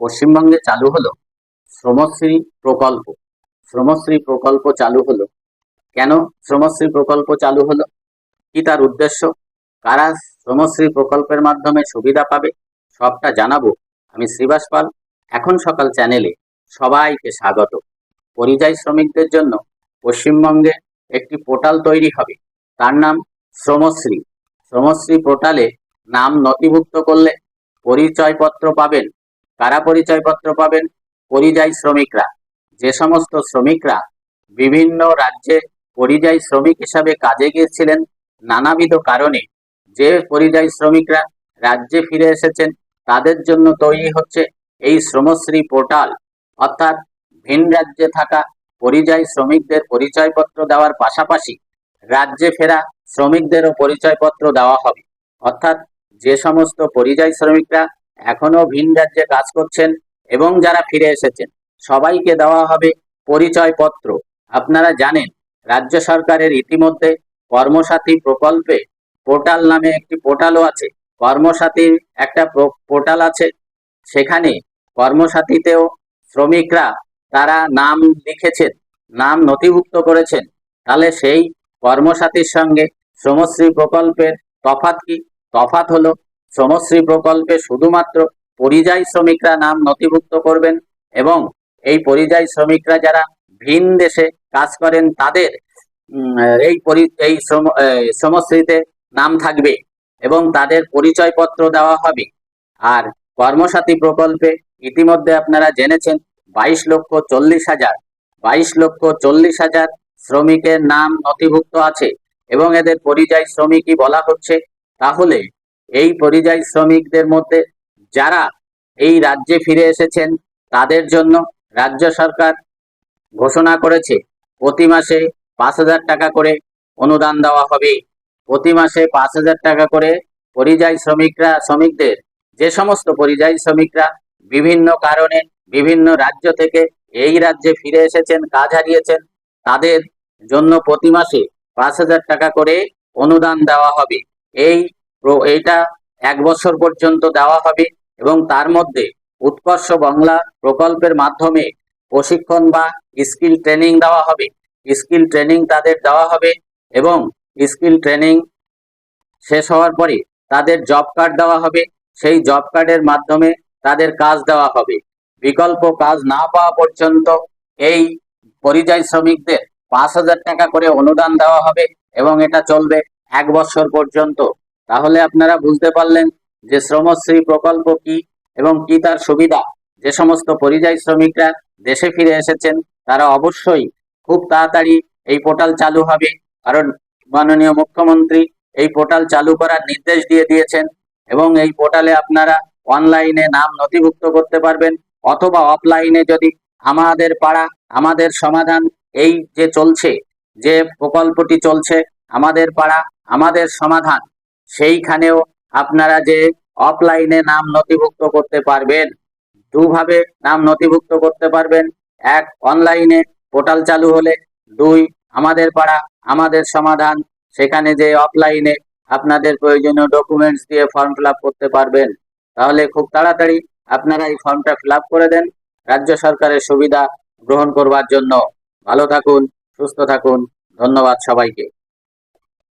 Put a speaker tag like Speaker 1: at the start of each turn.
Speaker 1: পশ্চিমবঙ্গে চালু হলো শ্রমশ্রী প্রকল্প। শ্রমশ্রী প্রকল্প চালু হলো। কেন শ্রমশ্রী প্রকল্প চালু হলো? কি তার উদ্দেশ্য? কারা শ্রমশ্রী প্রকল্পের মাধ্যমে সুবিধা পাবে? সবটা জানাব আমি শ্রীবাস পাল, এখন সকাল চ্যানেলে সবাইকে স্বাগত। পরিযায়ী শ্রমিকদের জন্য পশ্চিমবঙ্গে একটি পোর্টাল তৈরি হবে। তার নাম শ্রমশ্রী। শ্রমশ্রী পোর্টালে নাম নথিভুক্ত করলে পরিচয়পত্র পাবেন কারা পরিচয়পত্র পাবেন? পরিযায়ী শ্রমিকরা। যে সমস্ত শ্রমিকরা বিভিন্ন রাজ্যে পরিযায়ী শ্রমিক হিসাবে কাজে গিয়েছিলেন, নানাবিধ কারণে যে পরিযায়ী শ্রমিকরা রাজ্যে ফিরে এসেছেন, তাদের জন্য তৈরি হচ্ছে এই শ্রমশ্রী পোর্টাল। অর্থাৎ ভিন রাজ্যে থাকা পরিযায়ী শ্রমিকদের পরিচয়পত্র দেওয়ার পাশাপাশি রাজ্যে ফেরা শ্রমিকদেরও পরিচয়পত্র দেওয়া হবে। অর্থাৎ যে সমস্ত পরিযায়ী শ্রমিকরা এখনও ভিন রাজ্যে কাজ করছেন এবং যারা ফিরে এসেছেন, সবাইকে দেওয়া হবে পরিচয়পত্র। আপনারা জানেন, রাজ্য সরকারের ইতিমধ্যে কর্মসাথী প্রকল্পে পোর্টাল নামে একটি পোর্টালও আছে। কর্মসাথীর একটা পোর্টাল আছে। সেখানে কর্মসাথীতেও শ্রমিকরা তারা নাম লিখেছেন, নাম নথিভুক্ত করেছেন। তাহলে সেই কর্মসাথীর সঙ্গে শ্রমশ্রী প্রকল্পের তফাত কি? তফাত হলো শ্রমশ্রী প্রকল্পে শুধুমাত্র পরিযায়ী শ্রমিকরা নাম নথিভুক্ত করবেন এবং এই পরিযায়ী শ্রমিকরা যারা ভিন দেশে কাজ করেন, তাদের এই পরি, এই শ্রম শ্রমশ্রীতে নাম থাকবে এবং তাদের পরিচয়পত্র দেওয়া হবে। আর কর্মসাথী প্রকল্পে ইতিমধ্যে আপনারা জেনেছেন বাইশ লক্ষ চল্লিশ হাজার, বাইশ লক্ষ চল্লিশ হাজার শ্রমিকের নাম নথিভুক্ত আছে এবং এদের পরিযায়ী শ্রমিকই বলা হচ্ছে। তাহলে এই পরিযায়ী শ্রমিকদের মধ্যে যারা এই রাজ্যে ফিরে এসেছেন, তাদের জন্য রাজ্য সরকার ঘোষণা করেছে, প্রতি মাসে পাঁচ হাজার টাকা করে অনুদান দেওয়া হবে। প্রতি মাসে পাঁচ হাজার টাকা করে পরিযায়ী শ্রমিকরা, শ্রমিকদের, যে সমস্ত পরিযায়ী শ্রমিকরা বিভিন্ন কারণে বিভিন্ন রাজ্য থেকে এই রাজ্যে ফিরে এসেছেন, কাজ হারিয়েছেন, তাদের জন্য প্রতি মাসে পাঁচ হাজার টাকা করে অনুদান দেওয়া হবে। এই এইটা এক বছর পর্যন্ত দেওয়া হবে এবং তার মধ্যে উৎকর্ষ বাংলা প্রকল্পের মাধ্যমে প্রশিক্ষণ বা স্কিল ট্রেনিং দেওয়া হবে। স্কিল ট্রেনিং তাদের দেওয়া হবে এবং স্কিল ট্রেনিং শেষ হওয়ার পরে তাদের জব কার্ড দেওয়া হবে। সেই জব কার্ডের মাধ্যমে তাদের কাজ দেওয়া হবে। বিকল্প কাজ না পাওয়া পর্যন্ত এই পরিযায়ী শ্রমিকদের পাঁচ হাজার টাকা করে অনুদান দেওয়া হবে এবং এটা চলবে এক বছর পর্যন্ত। তাহলে আপনারা বুঝতে পারলেন যে শ্রমশ্রী প্রকল্প কি এবং কি তার সুবিধা। যে সমস্ত পরিযায়ী শ্রমিকরা দেশে ফিরে এসেছেন, তারা অবশ্যই খুব তাড়াতাড়ি এই পোর্টাল চালু হবে। কারণ মাননীয় মুখ্যমন্ত্রী এই পোর্টাল চালু করার নির্দেশ দিয়ে দিয়েছেন এবং এই পোর্টালে আপনারা অনলাইনে নাম নথিভুক্ত করতে পারবেন অথবা অফলাইনে যদি আমাদের পাড়া, আমাদের সমাধান এই যে চলছে, যে প্রকল্পটি চলছে, আমাদের পাড়া, আমাদের সমাধান সেইখানেও আপনারা যে অফলাইনে নাম নথিভুক্ত করতে পারবেন, দুভাবে নাম নথিভুক্ত করতে পারবেন। এক অনলাইনে পোর্টাল চালু হলে। দুই, আমাদের পাড়া, আমাদের সমাধান। সেখানে যে অফলাইনে আপনাদের প্রয়োজনীয় ডকুমেন্টস দিয়ে ফর্ম ফিল করতে পারবেন। তাহলে খুব তাড়াতাড়ি আপনারা এই ফর্মটা ফিল করে দেন। রাজ্য সরকারের সুবিধা গ্রহণ করবার জন্য। ভালো থাকুন, সুস্থ থাকুন। ধন্যবাদ সবাইকে।